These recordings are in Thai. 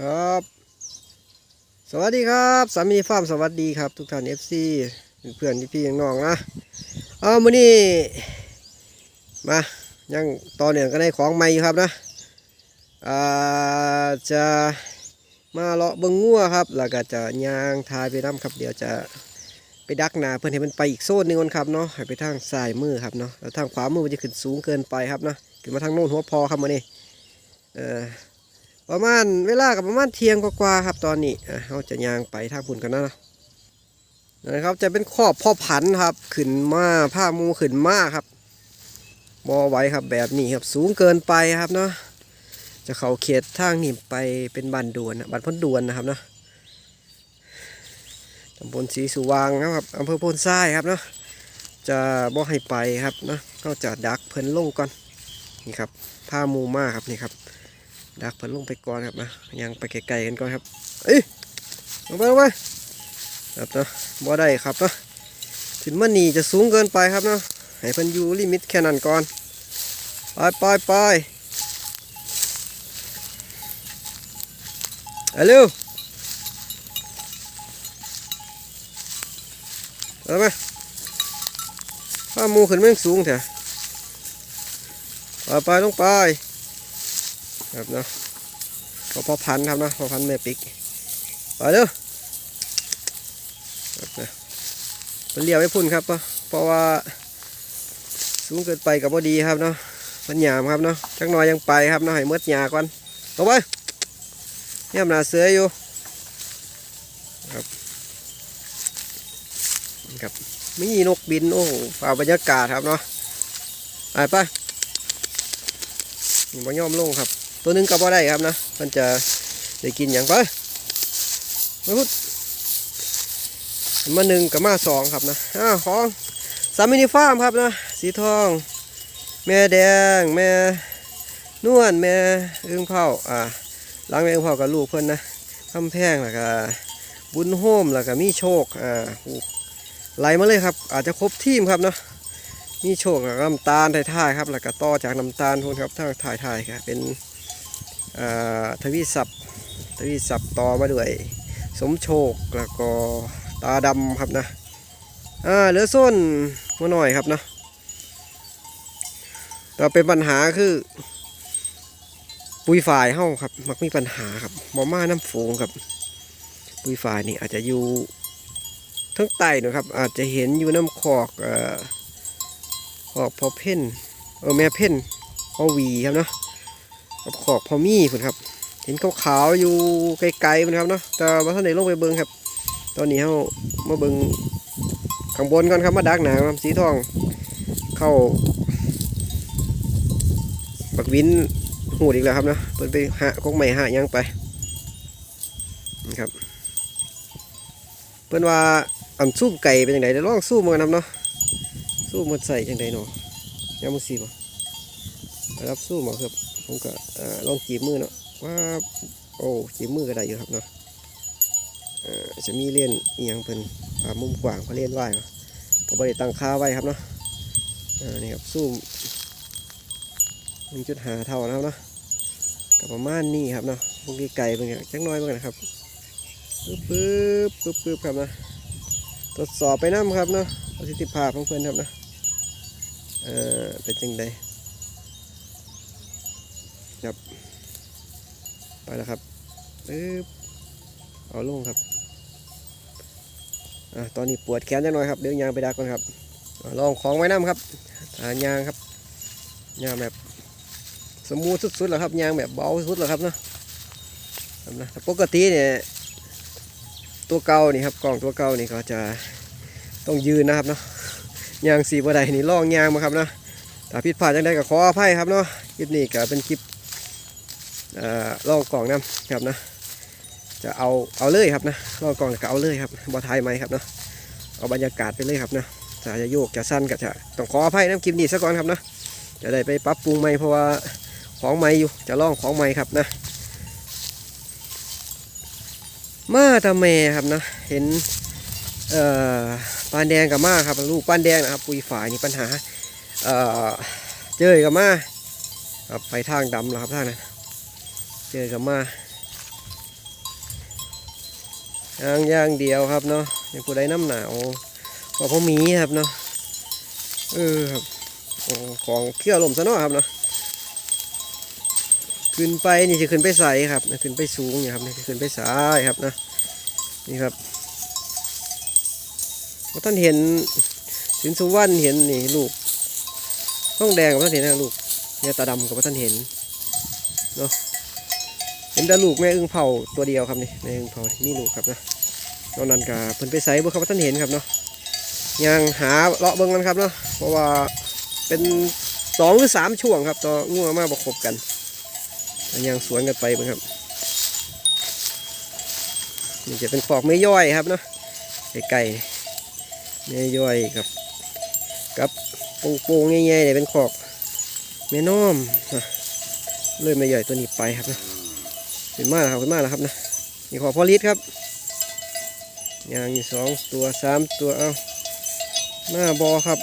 ครับ สวัสดีครับสามีฟาร์มสวัสดีครับ ทุกท่าน FC เพื่อนพี่ๆน้องๆนะเอามื้อนี้มายังต่อเนื่องกันในของใหม่อยู่ครับนะอ่าจะมาเลาะเบิ่งงัวครับ แล้วก็จะยางทายไปน้ำครับ เดี๋ยวจะไปดักหนาเพื่อนให้มันไปอีกโซนหนึงก่อนครับเนาะให้ไปทางซ้ายมือครับเนาะแล้วทางขวามือมันจะขึ้นสูงเกินไปครับนะขึ้นมาทางโน้นหัวพอครับมื้อนี้เอ่อ ประมาณเวลากับประมาณเที่ยงกว่าๆครับตอนนี้เราจะยางไปทางพุ่นกันนะนะครับ จะเป็นขอบพ่อพันครับขึ้นมาผ้ามูขึ้นมาครับบอไว้ครับแบบนี้ครับสูงเกินไปครับเนาะจะเข้าเขตทางนี้ไปเป็นบันดวนบันพ้นดวนนะครับเนาะตำบลศรีสุวางนะครับอำเภอโพนทรายครับเนาะจะบ่ให้ไปครับเนาะก็จะดักเพิ่นลงก่อนนี่ครับผ้ามูมาครับนี่ครับ ดักเพิ่นลงไปก่อนครับนะยังไปไกลๆกันก่อนครับเอ้ยลงไปลงไปครับเนาะบ่ได้ครับเนาะขึ้นมานี่จะสูงเกินไปครับเนาะให้เพิ่นอยู่ลิมิตแค่นั้นก่อนไปไปไปเอาเร็วเอาไหมข้ามูขึ้นแม่งสูงเถอะไปไปลงไป ครับเนาะพอพอพันครับเนาะพอพันธุ์แม่ปิกไปเร็วครับนะมันเลี้ยวไว้พุ่นครับเพราะเพราะว่าสูงเกินไปกับพอดีครับเนาะมันหยามครับเนาะจักหน่อยยังไปครับเนาะให้เมืดหยาก่อนลงไปเยี่ยมหนาเสืออยู่ครับครับไมีนกบินโอ้ฝ่าบรรยากาศครับเนาะไปไปบ่ยอมลงครับ ตัวหนึงก็บ่ได้ครับนะมันจะได้กินอย่างไปมาพุดมาหนึ่งกับมาสองครับนะอ้าของสามมินิฟาร์มครับนะสีทอง แม่แดง แม่นวลแม่อึ้งเผาอ่าล้างแม่อึ้งเผากับลูกเพิ่อนนะคำแพงแล้วก็บุญโฮมแล้วก็มีโชคอ่าไหลมาเลยครับ อาจจะครบทีมครับเนาะมีโชคกับน้ำตาลถ่ายๆครับ แล้วก็ต่อจากน้ำตาลพูนครับทาถ่ายๆครับเป็น ทวีศัพท์ทวีศัพท์ต่อมาด้วย สมโชคแล้วก็ตาดำครับนะอ่าเหลือส้นมาหน่อยครับนะแต่เป็นปัญหาคือปุยฝ่ายเฮ้าครับ มักมีปัญหาครับมอม่าน้ำฝูงครับ ปุยฝ่ายนี่อาจจะอยู่ทั้งใต้นะครับ อาจจะเห็นอยู่น้ำคอกเอ่อขอบพอเพ่นเออแม่เพ่นพอวีครับเนาะ กับขอบพอมี่คุณครับ เห็นขาวๆอยู่ไกลๆมันครับเนาะแต่ว่าท่านไหนลงไปเบิ้งครับ ตอนนี้เขามาเบิ้งข้างบนก่อนครับมาดักหนาครับสีทองเข้าบักวินหูดอีกแล้วครับเนาะเปิดไปหากกใหม่หายังไปนี่ครับเพื่อนว่าอันสู้ไก่เป็นยังไงเดี๋ยวลองสู้มันครับเนาะสู้มันใส่จังไดเนาะยามมือสีบ่รับสู้หมอครับ ผมก็ลองจีบมือเนาะว่าโอ้จีบมือก็ได้อยู่ครับเนาะจะมีเล่นอีหยังเพิ่นอ่ามุมกว้างเขาเล่นไว้ก็บ่ได้ตั้งค่าไว้ครับเนาะนี่ครับสู้หนึ่งจุดหาเท่านะครับเนาะก็ประมาณนี้ครับเนาะพวกนี้ไก่เป็นไงจักหน้อยเบิ่งนะครับปึ๊บปึ๊บปึ๊บปึ๊บครับนะตรวจสอบไปน้ำครับเนาะประสิทธิภาพของเพื่อนครับนะเออเป็นจังได ครับ ไปแล้วครับปึ๊บเอาลงครับอะตอนนี้ปวดแขนจังหน่อยครับเดี๋ยวยางไปดักก่อนครับอลองของไว้น้ำครับหายางครับยางแบบสมูทสุดๆแล้วครับยางแบบเบาสุดแล้วครับเนาะนะแต่ปกติเนี่ยตัวเก่านี่ครับกล่องตัวเก่านี่ก็จะต้องยืนนะครับเนาะยางสีบัไดนี่ล่องยางมาครับเนาะถ้าผิดพลาดจังใดก็ขออภัยครับเนาะคลิปนี้ก็เป็นคลิป ล่องกล่องน้ำครับนะจะเอาเอาเลยครับนะล่องกล่องก็เอาเลยครับบอทายไหมครับเนาะเอาบรรยากาศไปเลยครับนะจะจะโยกจะสั้นก็จะต้องขออภัยน้ำคลิปนี้ซะก่อนครับนะจะได้ไปปรับปรุงใหม่เพราะว่าของใหม่อยู่จะล่องของใหม่ครับนะมาตาแม่ครับนะเห็นเอ่อปานแดงกับมาครับลูกปานแดงนะครับปุยฝ่ายนี่ปัญหาเอ่อเจอกับมาครับไปทางดำแล้วครับท่านนะ เจอกับมาย่างย่างเดียวครับเนาะอย่างผู้ใดน้ำหนาวก็พอมีครับเนาะเออครับโอ้ของเขี้ยวลมซะเนาะครับเนาะขึ้นไปนี่จะขึ้นไปใสครับนะขึ้นไปสูงนี่ครับนี่จะขึ้นไปสายครับนะนี่ครับพอท่านเห็นสินสุวรรณเห็นนี่ลูกท้องแดงกับท่านเห็นนะลูกเนี่ยตาดำกับท่านเห็นเนาะ เห็นแต่ลูกแม่อึ่งเผาตัวเดียวครับนี่แม่อึ่งเผามีลูกครับนะนอกนั้นก็เพิ่นไปใส่บ่ครับว่าท่านเห็นครับเนาะยังหาเลาะเบิ่งกันครับเนาะเพราะว่าเป็นสองหรือสามช่วงครับต่องัวมาประกบกันยังสวนกันไปเบิ่งครับนี่จะเป็นปอกไม่ย่อยครับเนาะไก่ไม่ย่อยกับกับโป่งๆใหญ่ๆเนี่ยเป็นขอกแม่น้อมนะเลยไม่ย่อยตัวนี้ไปครับนะ เป็นมากแล้วครับเป็นมากแล้วครับนะนี่ขอพอลิตครับยางอยู่สองตัวสามตัวเอาหน้าบอครับ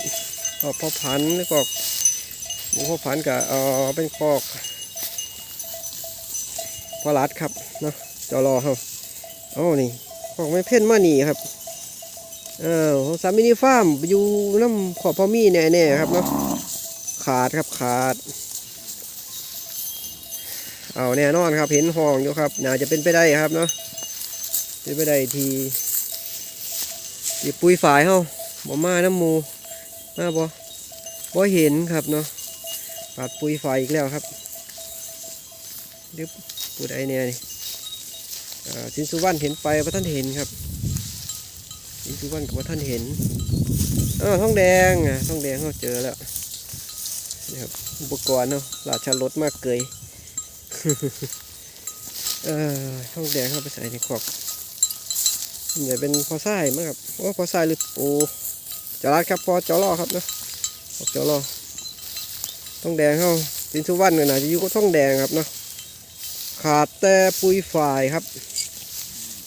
ขอกพอพันแล้วก็หมูพอพันกับเออเป็นขอกพอรัดครับเนาะจอรอเขาเอานี่ขอกไม่เพ่นมานี่ครับเออสามินิฟาร์มอยู่น้ำขอบพอมีแน่ๆครับเนาะขาดครับขาด เอาแน่นอนครับ เห็นห้องอยู่ครับน่าจะเป็นไปได้ครับเนาะเป็นไปได้ทีทีปุยฝายเฮาบ่มาน้ำมูมาบ่บ่เห็นครับเนาะขาดปุยฝายอีกแล้วครับเดี๋ยวปูดไอเนี่ยนี่อ่าสินสุวรรณเห็นไปพระท่านเห็นครับอีกทุกวันกับว่าท่านเห็นอ้าท้องแดงอะท้องแดงเขาเจอแล้วนี่ครับอุปกรณ์เนาะราชารถมากเกย เออท้องแดงเข้าไปใส่ในขอบนี่จะเป็นพอทรายมั้งครับโอ้พอทรายหรือปูจรัดครับพอจอรอครับนะพอจอรอท้องแดงเข้าสินสุวรรณเนี่ยนะจะอยู่ก็ท้องแดงครับเนาะขาดแต่ปุยฝ่ายครับ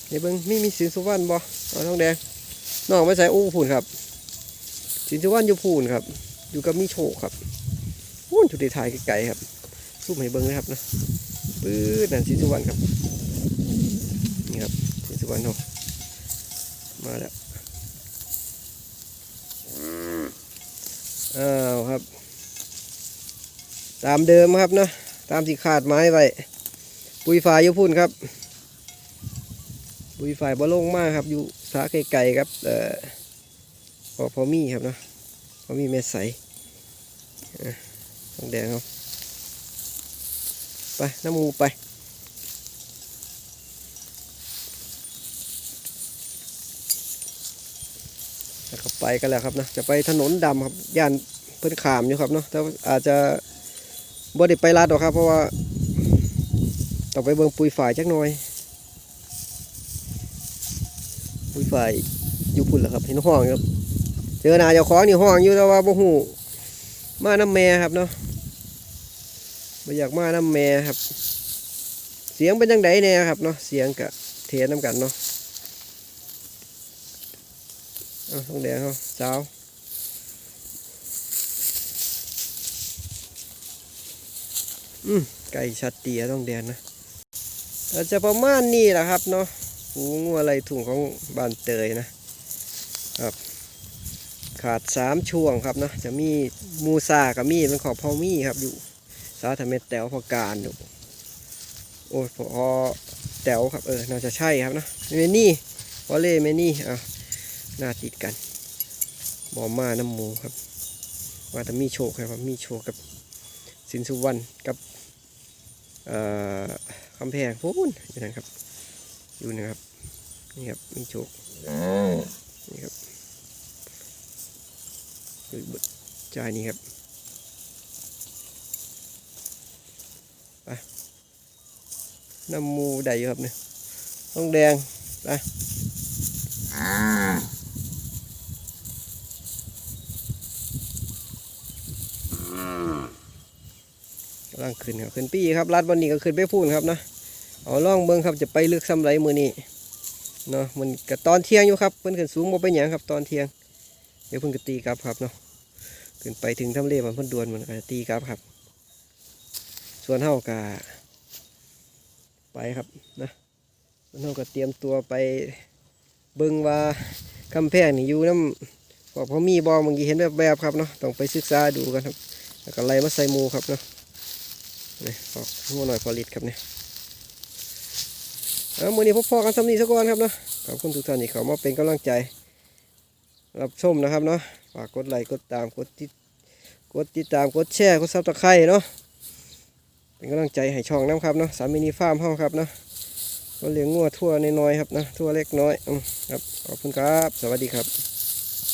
เดี๋ยวเบิ้งไมีมีสินสุวรรณบ่เอาท้องแดงน้องไม่ใส่อู้พูนครับ สินสุวรรณอยู่พูนครับ อยู่กับมีโชคครับวุ่นจุดถ่ายไกลๆครับ สู้ให้เบิ้งนะครับนะปื้ดนั่นสิสุวรรณครับนี่ครับสิสุวรรณเนาะมาแล้วอ้าวครับ ตามเดิมครับเนาะตามที่ขาดไม้ไว้ปุยฝายอยู่พูนครับบุยฝายบ่ลงมากครับ อยู่สาไกลๆครับเอ่อพอพอมีครับเนาะพอมีเม็ดใสอะทองแดงครับ ไปน้ำมูไปแล้วก็ไปกันแล้วครับนะ จะไปถนนดำครับ ย่านเพิ่อนขามอยู่ครับเนาะแต่อาจจะบ่ได้ไปลาดหรอกครับ เพราะว่าต้องไปเบิ่งปุยฝ่ายจักหน่อย ปุยไฟอยู่พุ่นแหละครับ เห็นห้องครับ เจอหน้าเจ้าของนี่ห้องอยู่แต่ว่าบ่หูมาน้ำแม่ครับเนาะ บ่อยากมาน้ำแม่ครับ เสียงเป็นจังไดแน่ครับเนาะเสียงกะเทน้ำกันเนาะเอาต้องแดงเขาสาวอืมไก่ชัดเตียต้องแดงนะอาจะประมาณนี้แหละครับเนาะหูงูอะไรถุงของบ้านเตยนะครับ ขาดสามช่วงครับนะจะมีมูซากับมีเป็นขอบพอมี่ครับอยู่ สาธเมตแต๋วพอการอยู่โอ้พอแต๋วครับเออน่าจะใช่ครับนะเมนี่พอเล่เมนี่อะหน้าติดกันบอมมาน้ำหมูครับว่าแต่มีโชคครับมีโชคกับสินสุวรรณกับเอ่อคำแพงพูนอย่างนั้นครับดูนะครับนี่ครับมีโชคนี่ครับดูบดจายนี่ครับ ไปน้ำมูได้อยู่ครับเนี่ยต้องแดงไปกำลังขึ้นครับขึ้นปีครับรัดวันนี้ก็ขึ้นไปพูนครับนะเอาล่องเบิ้งครับจะไปลึกซ้ำไรมือนี้เนาะมันกับตอนเที่ยงอยู่ครับเพิ่นขึ้นสูงบ่เป็นหยังครับตอนเที่ยง เดี๋ยวเพิ่นก็ตีกลับครับเนาะขึ้นไปถึงทำเลมันเพิ่นดวนมันก็จะตีกลับครับส่ วนเฮากะไปครับนะส่วนเฮาก็เตรียมตัวไปเบิ่งว่ากำแพงนี่อยู่น้ำบอกเขามีบอมื่อกี้เห็นแบบแบบครับเนาะต้องไปศึกษาดูกันครับ แล้วก็ไล่มาใส่มูครับเนาะนี่ออกหัวหน่อยพอลิตครับเนี่ยเอามือนี้พบพอกันสำนีสักก่อนครับเนาะขอบคุณทุกท่านที่เข้ามาเป็นกำลังใจ รับชมนะครับเนาะฝากกดไลค์กดตามกดติดกดติดตามกดแชร์กดซับสไครต์เนาะ เป็นกำลังใจให้ช่องน้ำครับเนาะสามินีฟาร์มเฮาครับเนาะก็เลี้ยงงัวทั่วน้อยๆครับนะทั่วเล็กน้อยอืมครับขอบคุณครับ สวัสดีครับ